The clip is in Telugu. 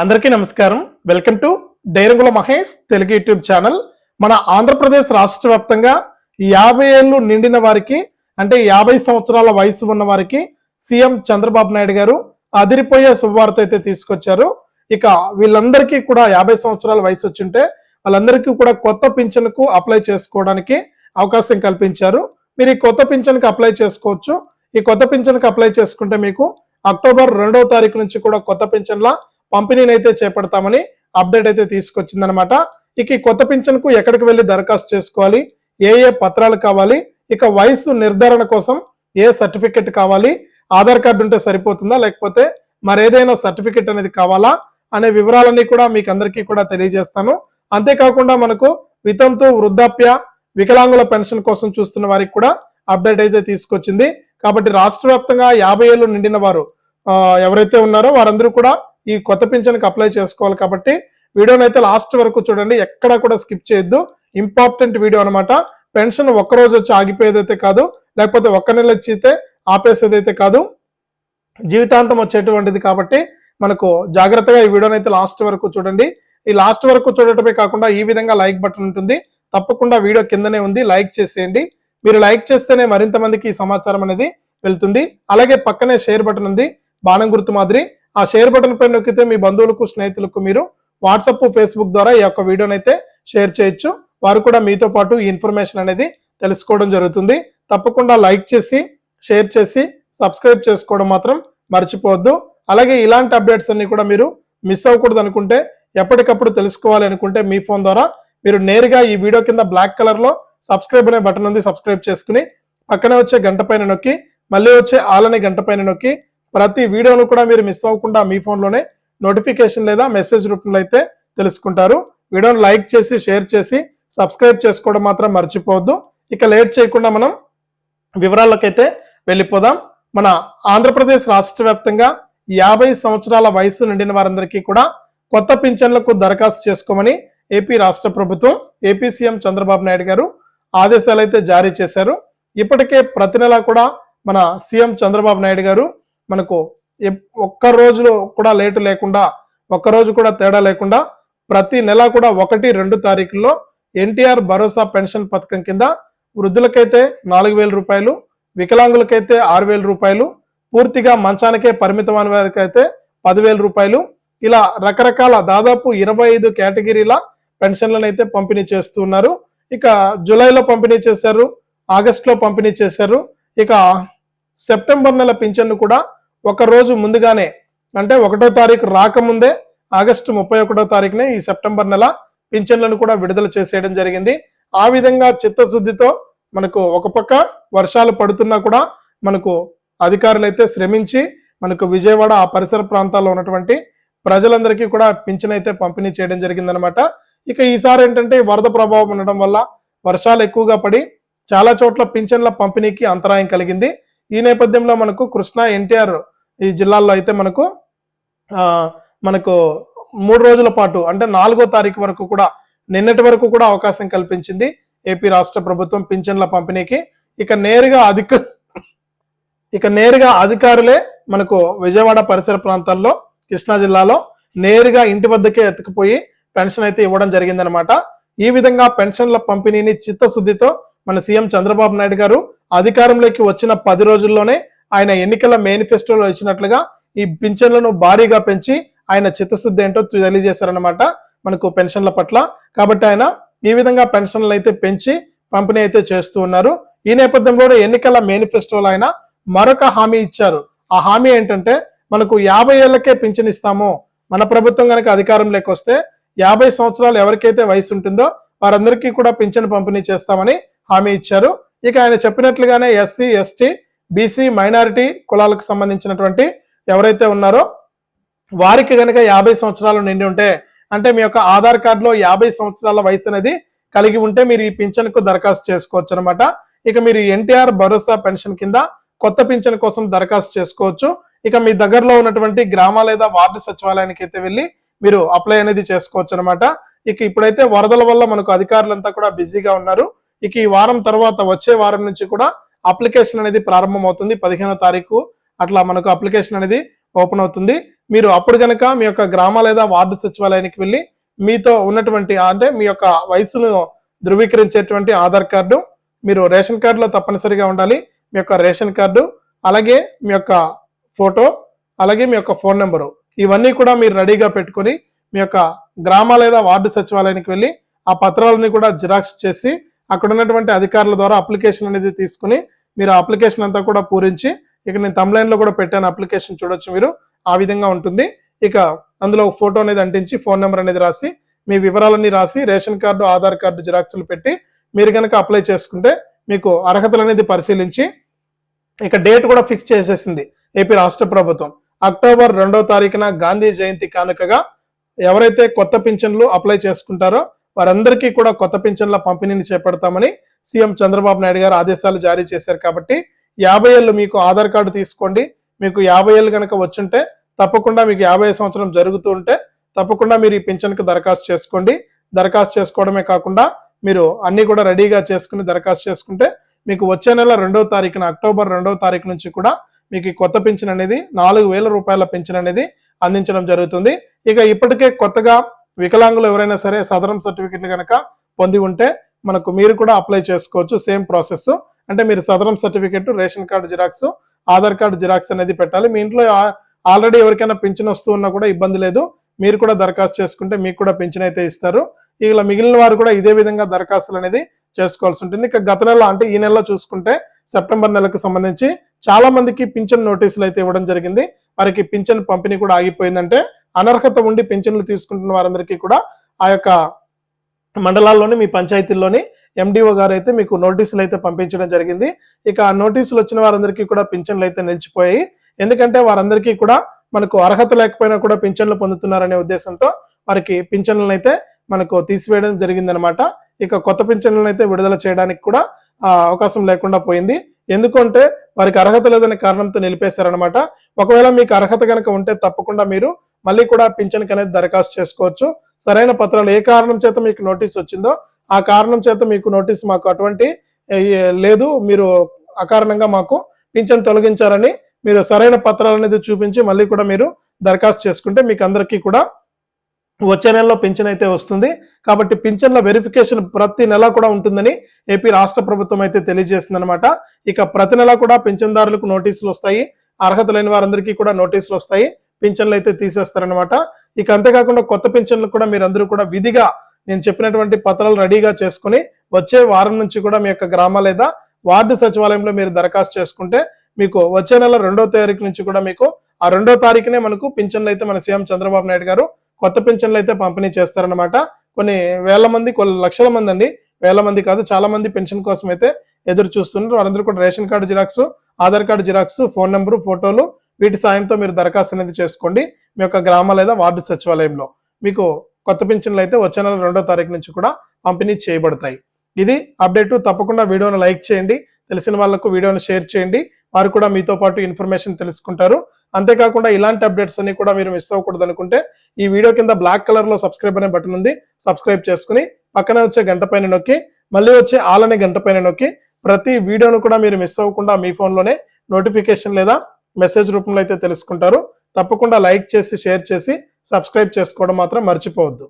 అందరికీ నమస్కారం. వెల్కమ్ టు డైరంగుల మహేష్ తెలుగు యూట్యూబ్ ఛానల్. మన ఆంధ్రప్రదేశ్ రాష్ట్ర వ్యాప్తంగా యాభై ఏళ్ళు నిండిన వారికి అంటే యాభై సంవత్సరాల వయసు ఉన్న వారికి సీఎం చంద్రబాబు నాయుడు గారు అదిరిపోయే శుభవార్త అయితే తీసుకొచ్చారు. ఇక వీళ్ళందరికీ కూడా యాభై సంవత్సరాల వయసు వచ్చింటే వాళ్ళందరికీ కూడా కొత్త పింఛన్కు అప్లై చేసుకోవడానికి అవకాశం కల్పించారు. మీరు ఈ కొత్త పింఛన్కి అప్లై చేసుకోవచ్చు. ఈ కొత్త పింఛన్కి అప్లై చేసుకుంటే మీకు అక్టోబర్ రెండవ తారీఖు నుంచి కూడా కొత్త పింఛన్ల పంపిణీని అయితే చేపడతామని అప్డేట్ అయితే తీసుకొచ్చిందనమాట ఇక ఈ కొత్త పింఛన్కు ఎక్కడికి వెళ్ళి దరఖాస్తు చేసుకోవాలి? ఏ ఏ పత్రాలు కావాలి? ఇక వయసు నిర్ధారణ కోసం ఏ సర్టిఫికెట్ కావాలి? ఆధార్ కార్డు ఉంటే సరిపోతుందా? లేకపోతే మరేదైనా సర్టిఫికెట్ అనేది కావాలా? అనే వివరాలన్నీ కూడా మీకు అందరికీ కూడా తెలియజేస్తాను. అంతేకాకుండా మనకు వితంతు వృద్ధాప్య వికలాంగుల పెన్షన్ కోసం చూస్తున్న వారికి కూడా అప్డేట్ అయితే తీసుకొచ్చింది. కాబట్టి రాష్ట్ర వ్యాప్తంగా యాభై ఏళ్ళు నిండిన వారు ఎవరైతే ఉన్నారో వారందరూ కూడా ఈ కొత్త పింఛన్కి అప్లై చేసుకోవాలి కాబట్టి వీడియోని అయితే లాస్ట్ వరకు చూడండి. ఎక్కడా కూడా స్కిప్ చేయొద్దు. ఇంపార్టెంట్ వీడియో అనమాట పెన్షన్ ఒక్క రోజు వచ్చి ఆగిపోయేదైతే కాదు. లేకపోతే ఒక్క నెల ఇచ్చితే ఆపేసేదైతే కాదు. జీవితాంతం వచ్చేటువంటిది కాబట్టి మనకు జాగ్రత్తగా ఈ వీడియోని అయితే లాస్ట్ వరకు చూడండి. ఈ లాస్ట్ వరకు చూడటమే కాకుండా ఈ విధంగా లైక్ బటన్ ఉంటుంది. తప్పకుండా వీడియో కిందనే ఉంది. లైక్ చేసేయండి. మీరు లైక్ చేస్తేనే మరింత మందికి ఈ సమాచారం అనేది వెళ్తుంది. అలాగే పక్కనే షేర్ బటన్ ఉంది. బాణం గుర్తు మాదిరి. ఆ షేర్ బటన్ పై నొక్కితే మీ బంధువులకు స్నేహితులకు మీరు వాట్సప్ ఫేస్బుక్ ద్వారా ఈ యొక్క వీడియోని అయితే షేర్ చేయొచ్చు. వారు కూడా మీతో పాటు ఈ ఇన్ఫర్మేషన్ అనేది తెలుసుకోవడం జరుగుతుంది. తప్పకుండా లైక్ చేసి షేర్ చేసి సబ్స్క్రైబ్ చేసుకోవడం మాత్రం మర్చిపోవద్దు. అలాగే ఇలాంటి అప్డేట్స్ అన్ని కూడా మీరు మిస్ అవ్వకూడదు అనుకుంటే ఎప్పటికప్పుడు తెలుసుకోవాలి అనుకుంటే మీ ఫోన్ ద్వారా మీరు నేరుగా ఈ వీడియో కింద బ్లాక్ కలర్లో సబ్స్క్రైబ్ అనే బటన్ ఉంది సబ్స్క్రైబ్ చేసుకుని పక్కనే వచ్చే గంట పైన నొక్కి మళ్ళీ వచ్చే ఆల్ అనే గంట పైన నొక్కి ప్రతి వీడియోను కూడా మీరు మిస్ అవ్వకుండా మీ ఫోన్లోనే నోటిఫికేషన్ లేదా మెసేజ్ రూపంలో అయితే తెలుసుకుంటారు. వీడియోను లైక్ చేసి షేర్ చేసి సబ్స్క్రైబ్ చేసుకోవడం మాత్రం మర్చిపోవద్దు. ఇక లేట్ చేయకుండా మనం వివరాలకైతే వెళ్ళిపోదాం. మన ఆంధ్రప్రదేశ్ రాష్ట్ర వ్యాప్తంగా యాభై సంవత్సరాల వయసు నిండిన వారందరికీ కూడా కొత్త పింఛన్లకు దరఖాస్తు చేసుకోమని ఏపీ రాష్ట్ర ప్రభుత్వం ఏపీ సీఎం చంద్రబాబు నాయుడు గారు ఆదేశాలు అయితే జారీ చేశారు. ఇప్పటికే ప్రతి నెలా కూడా మన సీఎం చంద్రబాబు నాయుడు గారు మనకు ఎప్- ఒక్క రోజులో కూడా లేటు లేకుండా ఒక్క రోజు కూడా తేడా లేకుండా ప్రతి నెల కూడా ఒకటి రెండు తారీఖుల్లో ఎన్టీఆర్ భరోసా పెన్షన్ పథకం కింద వృద్ధులకైతే నాలుగు వేల రూపాయలు వికలాంగులకైతే ఆరు వేల రూపాయలు పూర్తిగా మంచానికే పరిమితమైన వారికి అయితే పదివేల రూపాయలు. ఇలా రకరకాల దాదాపు ఇరవై ఐదు కేటగిరీల పెన్షన్లను అయితే పంపిణీ చేస్తూ ఉన్నారు. ఇక జూలైలో పంపిణీ చేశారు ఆగస్టులో పంపిణీ చేశారు. ఇక సెప్టెంబర్ నెల పింఛన్ను కూడా ఒక రోజు ముందుగానే అంటే ఒకటో తారీఖు రాకముందే ఆగస్టు ముప్పై ఒకటో తారీఖునే ఈ సెప్టెంబర్ నెల పింఛన్లను కూడా విడుదల చేసేయడం జరిగింది. ఆ విధంగా చిత్తశుద్ధితో మనకు ఒక పక్క వర్షాలు పడుతున్నా కూడా మనకు అధికారులు అయితే శ్రమించి మనకు విజయవాడ ఆ పరిసర ప్రాంతాల్లో ఉన్నటువంటి ప్రజలందరికీ కూడా పింఛన్ అయితే పంపిణీ చేయడం జరిగిందనమాట ఇక ఈసారి ఏంటంటే వరద ప్రభావం ఉండడం వల్ల వర్షాలు ఎక్కువగా పడి చాలా చోట్ల పింఛన్ల పంపిణీకి అంతరాయం కలిగింది. ఈ నేపథ్యంలో మనకు కృష్ణా ఎన్టీఆర్ ఈ జిల్లాల్లో అయితే మనకు మనకు మూడు రోజుల పాటు అంటే నాలుగో తారీఖు వరకు కూడా నిన్నటి వరకు కూడా అవకాశం కల్పించింది ఏపీ రాష్ట్ర ప్రభుత్వం పింఛన్ల పంపిణీకి. ఇక నేరుగా అధిక ఇక నేరుగా అధికారులే మనకు విజయవాడ పరిసర ప్రాంతాల్లో కృష్ణా జిల్లాలో నేరుగా ఇంటి వద్దకే ఎత్తుకుపోయి పెన్షన్ అయితే ఇవ్వడం జరిగిందనమాట ఈ విధంగా పెన్షన్ల పంపిణీని చిత్తశుద్ధితో మన సీఎం చంద్రబాబు నాయుడు గారు అధికారంలోకి వచ్చిన పది రోజుల్లోనే ఆయన ఎన్నికల మేనిఫెస్టోలో ఇచ్చినట్లుగా ఈ పింఛన్లను భారీగా పెంచి ఆయన చిత్తశుద్ధి ఏంటో తెలియజేశారనమాట మనకు పెన్షన్ల పట్ల. కాబట్టి ఆయన ఈ విధంగా పెన్షన్లు అయితే పెంచి పంపిణీ అయితే చేస్తూ ఉన్నారు. ఈ నేపథ్యంలో ఎన్నికల మేనిఫెస్టోలో ఆయన మరొక హామీ ఇచ్చారు. ఆ హామీ ఏంటంటే మనకు యాభై ఏళ్ళకే పింఛన్ ఇస్తాము. మన ప్రభుత్వం కనుక అధికారంలోకి వస్తే యాభై సంవత్సరాలు ఎవరికైతే వయసు ఉంటుందో వారందరికీ కూడా పింఛన్ పంపిణీ చేస్తామని హామీ ఇచ్చారు. ఇక ఆయన చెప్పినట్లుగానే ఎస్సీ ఎస్టీ బీసీ మైనారిటీ కులాలకు సంబంధించినటువంటి ఎవరైతే ఉన్నారో వారికి కనుక యాభై సంవత్సరాలు నిండి ఉంటే అంటే మీ యొక్క ఆధార్ కార్డులో యాభై సంవత్సరాల వయసు అనేది కలిగి ఉంటే మీరు ఈ పింఛన్కు దరఖాస్తు చేసుకోవచ్చు అనమాట ఇక మీరు ఎన్టీఆర్ భరోసా పెన్షన్ కింద కొత్త పింఛన్ కోసం దరఖాస్తు చేసుకోవచ్చు. ఇక మీ దగ్గరలో ఉన్నటువంటి గ్రామ లేదా వార్డు సచివాలయానికి అయితే వెళ్ళి మీరు అప్లై అనేది చేసుకోవచ్చు అనమాట ఇక ఇప్పుడైతే వరదల వల్ల మనకు అధికారులంతా కూడా బిజీగా ఉన్నారు. ఇక ఈ వారం తర్వాత వచ్చే వారం నుంచి కూడా అప్లికేషన్ అనేది ప్రారంభమవుతుంది. పదిహేనో తారీఖు అట్లా మనకు అప్లికేషన్ అనేది ఓపెన్ అవుతుంది. మీరు అప్పుడు కనుక మీ యొక్క గ్రామ లేదా వార్డు సచివాలయానికి వెళ్ళి మీతో ఉన్నటువంటి అంటే మీ యొక్క వయసును ధృవీకరించేటువంటి ఆధార్ కార్డు మీరు రేషన్ కార్డులో తప్పనిసరిగా ఉండాలి. మీ యొక్క రేషన్ కార్డు అలాగే మీ యొక్క ఫోటో అలాగే మీ యొక్క ఫోన్ నెంబరు ఇవన్నీ కూడా మీరు రెడీగా పెట్టుకొని మీ యొక్క గ్రామ లేదా వార్డు సచివాలయానికి వెళ్ళి ఆ పత్రాలని కూడా జిరాక్స్ చేసి అక్కడ ఉన్నటువంటి అధికారుల ద్వారా అప్లికేషన్ అనేది తీసుకుని మీరు అప్లికేషన్ అంతా కూడా పూరించి ఇక నేను తమ్లైన్లో కూడా పెట్టాను అప్లికేషన్ చూడొచ్చు మీరు. ఆ విధంగా ఉంటుంది. ఇక అందులో ఒక ఫోటో అనేది అంటించి ఫోన్ నెంబర్ అనేది రాసి మీ వివరాలన్నీ రాసి రేషన్ కార్డు ఆధార్ కార్డు జిరాక్స్లు పెట్టి మీరు కనుక అప్లై చేసుకుంటే మీకు అర్హతలు అనేది పరిశీలించి ఇక డేట్ కూడా ఫిక్స్ చేసేసింది ఏపీ రాష్ట్ర ప్రభుత్వం. అక్టోబర్ రెండవ తారీఖున గాంధీ జయంతి కానుకగా ఎవరైతే కొత్త పింఛన్లు అప్లై చేసుకుంటారో వారందరికీ కూడా కొత్త పింఛన్ల పంపిణీని చేపడతామని సీఎం చంద్రబాబు నాయుడు గారు ఆదేశాలు జారీ చేశారు కాబట్టి యాభై ఏళ్ళు మీకు ఆధార్ కార్డు తీసుకోండి. మీకు యాభై ఏళ్ళు కనుక వచ్చుంటే తప్పకుండా మీకు యాభై సంవత్సరం జరుగుతూ ఉంటే తప్పకుండా మీరు ఈ పింఛన్కి దరఖాస్తు చేసుకోండి. దరఖాస్తు చేసుకోవడమే కాకుండా మీరు అన్ని కూడా రెడీగా చేసుకుని దరఖాస్తు చేసుకుంటే మీకు వచ్చే నెల రెండవ తారీఖున అక్టోబర్ రెండవ తారీఖు నుంచి కూడా మీకు ఈ కొత్త పింఛన్ అనేది నాలుగు వేల రూపాయల పింఛన్ అనేది అందించడం జరుగుతుంది. ఇక ఇప్పటికే కొత్తగా వికలాంగులు ఎవరైనా సరే సదరం సర్టిఫికెట్లు కనుక పొంది ఉంటే మనకు మీరు కూడా అప్లై చేసుకోవచ్చు సేమ్ ప్రాసెస్. అంటే మీరు Sadaram certificate ration card xerox Aadhaar card xerox అనేది పెట్టాలి. మీ ఇంట్లో ఆల్రెడీ ఎవరికైనా పింఛన్ వస్తూ ఉన్నా కూడా ఇబ్బంది లేదు. మీరు కూడా దరఖాస్తు చేసుకుంటే మీకు కూడా పింఛన్ అయితే ఇస్తారు. ఇలా మిగిలిన వారు కూడా ఇదే విధంగా దరఖాస్తులు అనేది చేసుకోవాల్సి ఉంటుంది. ఇక గత నెల అంటే ఈ నెలలో చూసుకుంటే సెప్టెంబర్ నెలకు సంబంధించి చాలా మందికి పింఛన్ నోటీసులు అయితే ఇవ్వడం జరిగింది. వారికి పింఛన్ పంపిణీ కూడా ఆగిపోయిందంటే అనర్హత ఉండి పింఛన్లు తీసుకుంటున్న వారందరికీ కూడా ఆ యొక్క మండలాల్లోని మీ పంచాయతీల్లోని ఎండిఓ గారు అయితే మీకు నోటీసులు అయితే పంపించడం జరిగింది. ఇక ఆ నోటీసులు వచ్చిన వారందరికీ కూడా పింఛన్లు అయితే నిలిచిపోయాయి. ఎందుకంటే వారందరికీ కూడా మనకు అర్హత లేకపోయినా కూడా పింఛన్లు పొందుతున్నారనే ఉద్దేశంతో వారికి పింఛన్లను అయితే మనకు తీసివేయడం జరిగిందనమాట. ఇక కొత్త పింఛన్లను అయితే విడుదల చేయడానికి కూడా అవకాశం లేకుండా పోయింది. ఎందుకంటే వారికి అర్హత లేదనే కారణంతో నిలిపేశారనమాట ఒకవేళ మీకు అర్హత కనుక ఉంటే తప్పకుండా మీరు మళ్ళీ కూడా పింఛన్కి అనేది దరఖాస్తు చేసుకోవచ్చు. సరైన పత్రాలు ఏ కారణం చేత మీకు నోటీస్ వచ్చిందో ఆ కారణం చేత మీకు నోటీస్ మాకు అటువంటి లేదు. మీరు అకారణంగా మాకు పింఛన్ తొలగించారని మీరు సరైన పత్రాలు అనేది చూపించి మళ్ళీ కూడా మీరు దరఖాస్తు చేసుకుంటే మీకు అందరికీ కూడా వచ్చే నెలలో పింఛన్ అయితే వస్తుంది. కాబట్టి పింఛన్ల వెరిఫికేషన్ ప్రతి నెల కూడా ఉంటుందని ఏపీ రాష్ట్ర ప్రభుత్వం అయితే తెలియజేస్తుంది అనమాట ఇక ప్రతి నెల కూడా పింఛన్దారులకు నోటీసులు వస్తాయి. అర్హత లేని వారందరికీ కూడా నోటీసులు వస్తాయి. పింఛన్లు అయితే తీసేస్తారనమాట ఇక అంతేకాకుండా కొత్త పింఛన్లు కూడా మీరందరూ కూడా విధిగా నేను చెప్పినటువంటి పత్రాలు రెడీగా చేసుకుని వచ్చే వారం నుంచి కూడా మీ యొక్క గ్రామ లేదా వార్డు సచివాలయంలో మీరు దరఖాస్తు చేసుకుంటే మీకు వచ్చే నెల రెండో తారీఖు నుంచి కూడా మీకు ఆ రెండో తారీఖునే మనకు పింఛన్లు అయితే మన సీఎం చంద్రబాబు నాయుడు గారు కొత్త పింఛన్లు అయితే పంపిణీ చేస్తారనమాట కొన్ని వేల మంది కొన్ని లక్షల మంది అండి. వేల మంది కాదు చాలా మంది పెన్షన్ కోసం అయితే ఎదురు చూస్తున్నారు. వారందరూ కూడా ration card xerox Aadhaar card xerox phone number ఫోటోలు వీటి సాయంతో మీరు దరఖాస్తు అనేది చేసుకోండి. మీ యొక్క గ్రామ లేదా వార్డు సచివాలయంలో మీకు కొత్త పింఛన్లు అయితే వచ్చే నెల రెండో తారీఖు నుంచి కూడా పంపిణీ చేయబడతాయి. ఇది అప్డేట్ తప్పకుండా వీడియోను లైక్ చేయండి. తెలిసిన వాళ్ళకు వీడియోను షేర్ చేయండి. వారు కూడా మీతో పాటు ఇన్ఫర్మేషన్ తెలుసుకుంటారు. అంతేకాకుండా ఇలాంటి అప్డేట్స్ అన్ని కూడా మీరు మిస్ అవ్వకూడదు అనుకుంటే ఈ వీడియో కింద బ్లాక్ కలర్లో సబ్స్క్రైబ్ అనే బటన్ ఉంది. సబ్స్క్రైబ్ చేసుకుని పక్కనే వచ్చే గంట పైన నొక్కి మళ్ళీ వచ్చే ఆల్ అనే గంట పైన నొక్కి ప్రతి వీడియోను కూడా మీరు మిస్ అవ్వకుండా మీ ఫోన్లోనే నోటిఫికేషన్ లేదా మెసేజ్ రూపంలో అయితే తెలుసుకుంటారు. తప్పకుండా లైక్ చేసి షేర్ చేసి సబ్స్క్రైబ్ చేసుకోవడం మాత్రం మర్చిపోవద్దు.